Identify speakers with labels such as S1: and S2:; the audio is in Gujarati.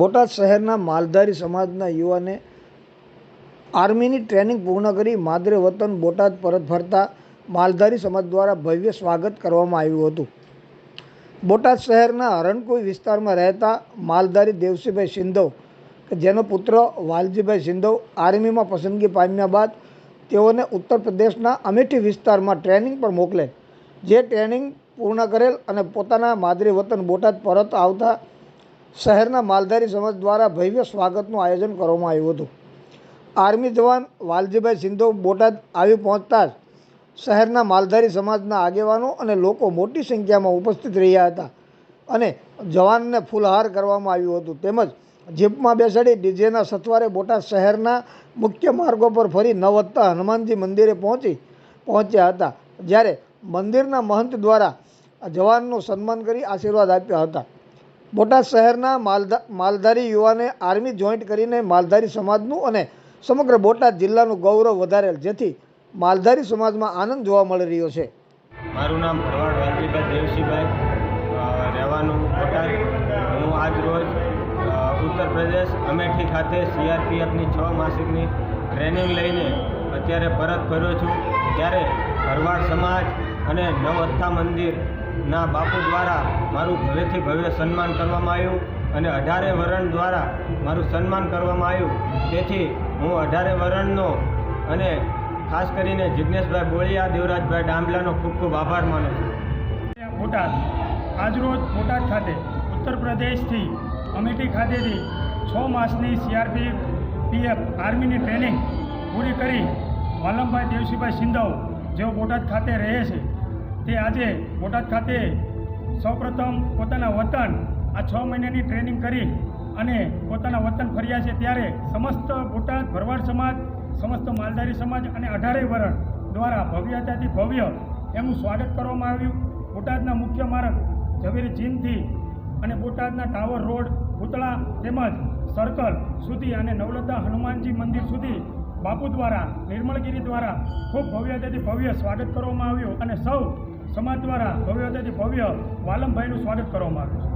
S1: બોટાદ શહેરના માલધારી સમાજના યુવાને આર્મીની ટ્રેનિંગ પૂર્ણ કરી માદરે વતન બોટાદ પરત ફરતા માલધારી સમાજ દ્વારા ભવ્ય સ્વાગત કરવામાં આવ્યું હતું. બોટાદ શહેરના હરણકુઈ વિસ્તારમાં રહેતા માલધારી દેવસીભાઈ સિંધવ, કે જેનો પુત્ર વાલજીભાઈ સિંધવ આર્મીમાં પસંદગી પામ્યા બાદ તેઓને ઉત્તર પ્રદેશના અમેઠી વિસ્તારમાં ટ્રેનિંગ પર મોકલે, જે ટ્રેનિંગ પૂર્ણ કરેલ અને પોતાના માદરી વતન બોટાદ પરત આવતા શહેરના માલધારી સમાજ દ્વારા ભવ્ય સ્વાગતનું આયોજન કરવામાં આવ્યું હતું. આર્મી જવાન વાલજીભાઈ સિંધો બોટાદ આવી પહોંચતા જ શહેરના માલધારી સમાજના આગેવાનો અને લોકો મોટી સંખ્યામાં ઉપસ્થિત રહ્યા હતા અને જવાનને ફૂલહાર કરવામાં આવ્યું હતું. તેમજ જીપમાં બેસાડી ડીજેના સથવારે બોટાદ શહેરના મુખ્ય માર્ગો પર ફરી ન વધતા હનુમાનજી મંદિરે પહોંચી પહોંચ્યા હતા, જ્યારે મંદિરના મહંત દ્વારા જવાનનું સન્માન કરી આશીર્વાદ આપ્યા હતા. બોટાદ શહેરના માલધા માલધારી યુવાને આર્મી જોઈન્ટ કરીને માલધારી સમાજનું અને સમગ્ર બોટાદ જિલ્લાનું ગૌરવ વધારેલ, જેથી માલધારી સમાજમાં આનંદ જોવા મળી રહ્યો છે.
S2: મારું નામ ભરવાડ વાલજીભાઈ દેવસિંહભાઈ રહેવાનું બોટાદ. હું આજ રોજ ઉત્તર પ્રદેશ અમેઠી ખાતે સીઆરપીએફની છ માસિકની ટ્રેનિંગ લઈને અત્યારે પરત ફર્યો છું. ત્યારે ભરવાડ સમાજ અને નવઅથ્થા મંદિરના બાપુ દ્વારા મારું ભવ્યથી ભવ્ય સન્માન કરવામાં આવ્યું અને અઢારે વરણ દ્વારા મારું સન્માન કરવામાં આવ્યું. તેથી હું અઢારે વરણનો અને ખાસ કરીને જિજ્ઞેશભાઈ બોળિયા, દેવરાજભાઈ ડાંબલાનો ખૂબ ખૂબ આભાર માનું છું.
S3: બોટાદ. આજરોજ બોટાદ ખાતે ઉત્તર પ્રદેશથી અમેઠી ખાતેથી છ માસની સીઆરપી પીએફ આર્મીની ટ્રેનિંગ પૂરી કરી વાલમભાઈ દેવસીભાઈ સિંધવ જેઓ બોટાદ ખાતે રહે છે. તે આજે બોટાદ ખાતે સૌપ્રથમ પોતાના વતન, આ છ મહિનાની ટ્રેનિંગ કરી અને પોતાના વતન ફર્યા છે ત્યારે સમસ્ત બોટાદ ભરવાડ સમાજ, સમસ્ત માલધારી સમાજ અને અઢારે વરણ દ્વારા ભવ્યતાથી ભવ્ય એમનું સ્વાગત કરવામાં આવ્યું. બોટાદના મુખ્ય માર્ગ ઝવેરી ચીનથી અને બોટાદના ટાવર રોડ, પૂતળા તેમજ સર્કલ સુધી અને નવલતા હનુમાનજી મંદિર સુધી બાપુ દ્વારા નિર્મળગીરી દ્વારા ખૂબ ભવ્યતાથી ભવ્ય સ્વાગત કરવામાં આવ્યું અને સૌ સમાજ દ્વારા ભવ્યતાથી ભવ્ય વાલમભાઈનું સ્વાગત કરવામાં આવ્યું છે.